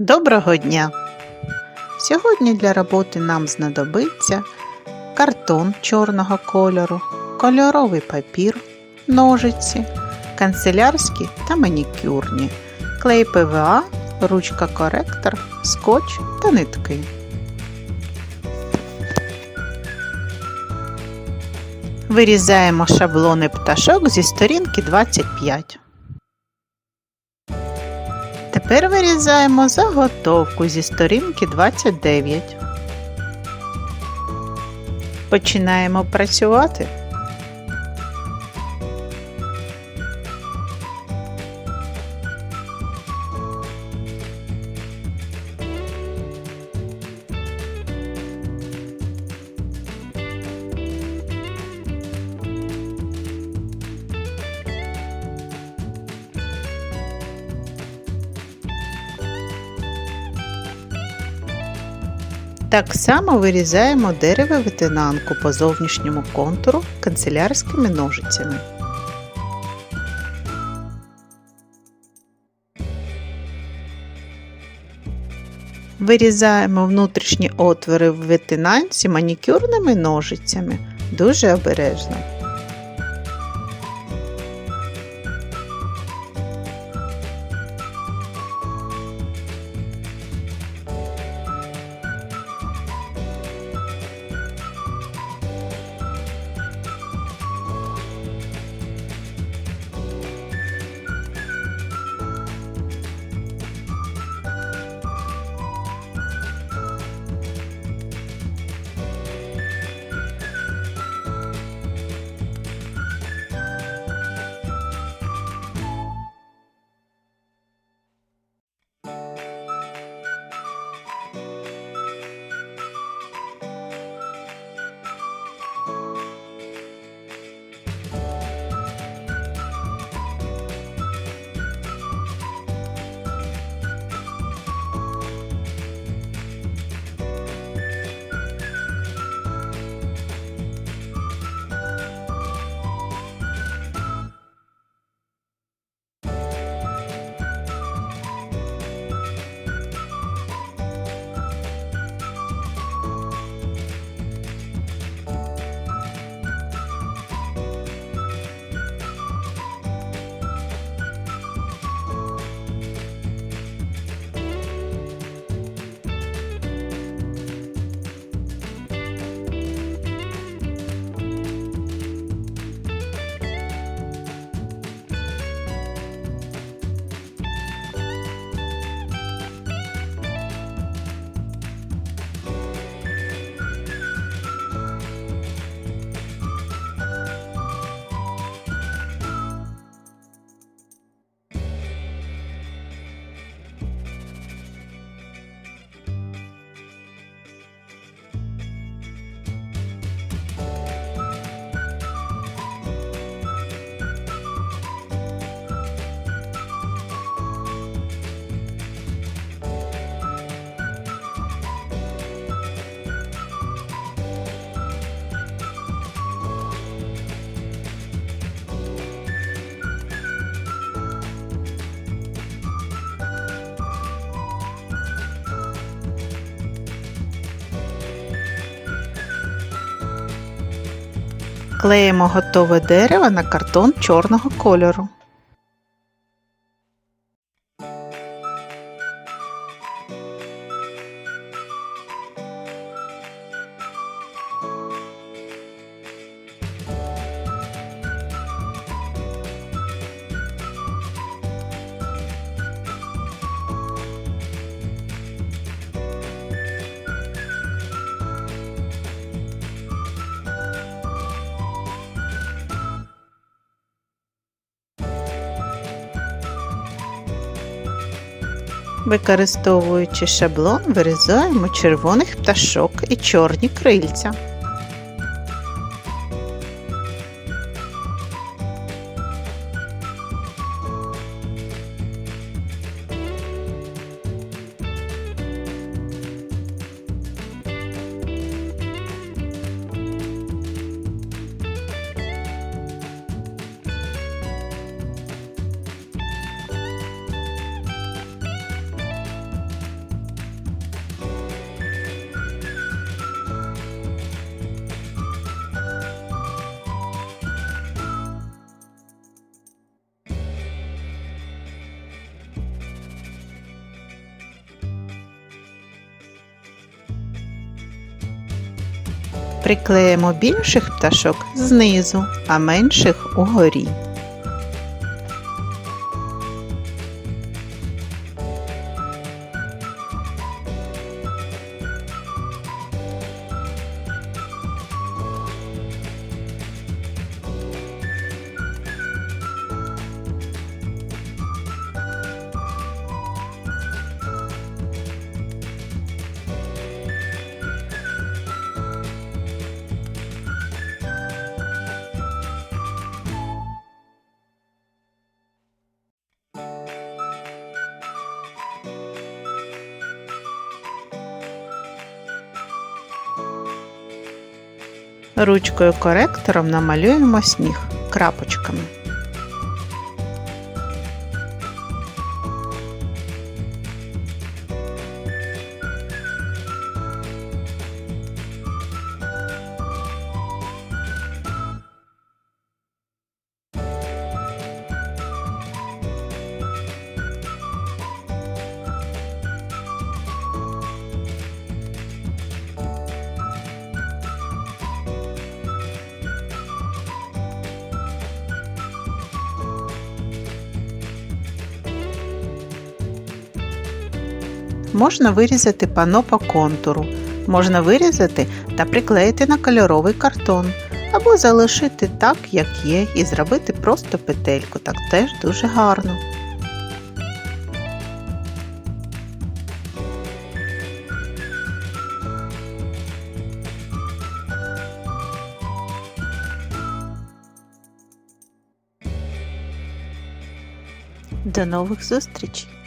Доброго дня! Сьогодні для роботи нам знадобиться картон чорного кольору, кольоровий папір, ножиці, канцелярські та манікюрні, клей ПВА, ручка коректор, скотч та нитки. Вирізаємо шаблони пташок зі сторінки 25. Тепер вирізаємо заготовку зі сторінки 29. Починаємо працювати. Так само вирізаємо дерево витинанку по зовнішньому контуру канцелярськими ножицями. Вирізаємо внутрішні отвори в витинанці манікюрними ножицями. Дуже обережно. Клеїмо готове дерево на картон чорного кольору. Використовуючи шаблон, вирізаємо червоних пташок і чорні крильця. Приклеїмо більших пташок знизу, а менших угорі. Ручкою коректором намалюємо сніг крапочками. Можна вирізати пано по контуру, можна вирізати та приклеїти на кольоровий картон, або залишити так, як є, і зробити просто петельку, так теж дуже гарно. До нових зустрічей!